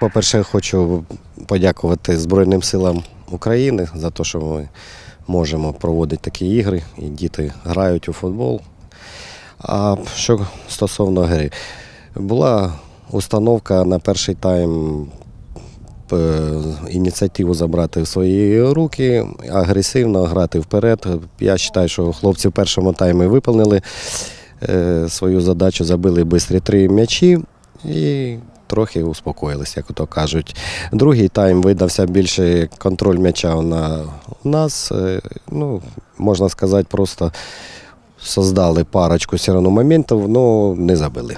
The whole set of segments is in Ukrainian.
По-перше, хочу подякувати Збройним силам України за те, що ми можемо проводити такі ігри, і діти грають у футбол. А що стосовно гри, була установка на перший тайм е, ініціативу забрати в свої руки, агресивно грати вперед. Я вважаю, що хлопці в першому таймі виповнили е, свою задачу, забили швидкі три м'ячі і трохи успокоїлися, як то кажуть. Другий тайм видався більше контроль м'яча на у нас. Е, Ну, можна сказати, просто создали парочку все одно моментів, але не забили.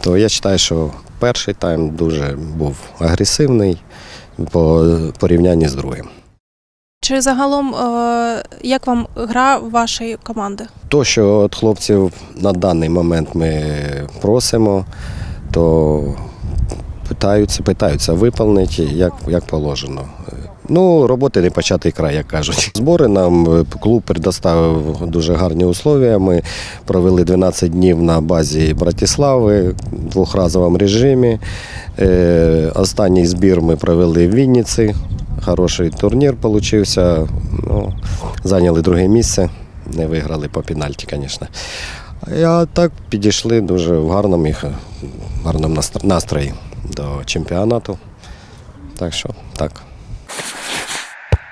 То я вважаю, що перший тайм дуже був агресивний по порівнянні з другим. Чи загалом е, як вам гра вашої команди? То, що від хлопців на даний момент ми просимо, то питаються, питаються виповнити, як, як положено. Ну, роботи не початий край, як кажуть. Збори нам е, клуб предоставив дуже гарні условия. Ми провели 12 днів на базі Братислави в двохразовому режимі. Е, Останній збір ми провели в Вінниці. Хороший турнір вийшов. Ну, зайняли друге місце. Не виграли по пенальті, звісно. А так підійшли дуже в гарному, їх, гарному настро- настрої до чемпіонату. Так що так.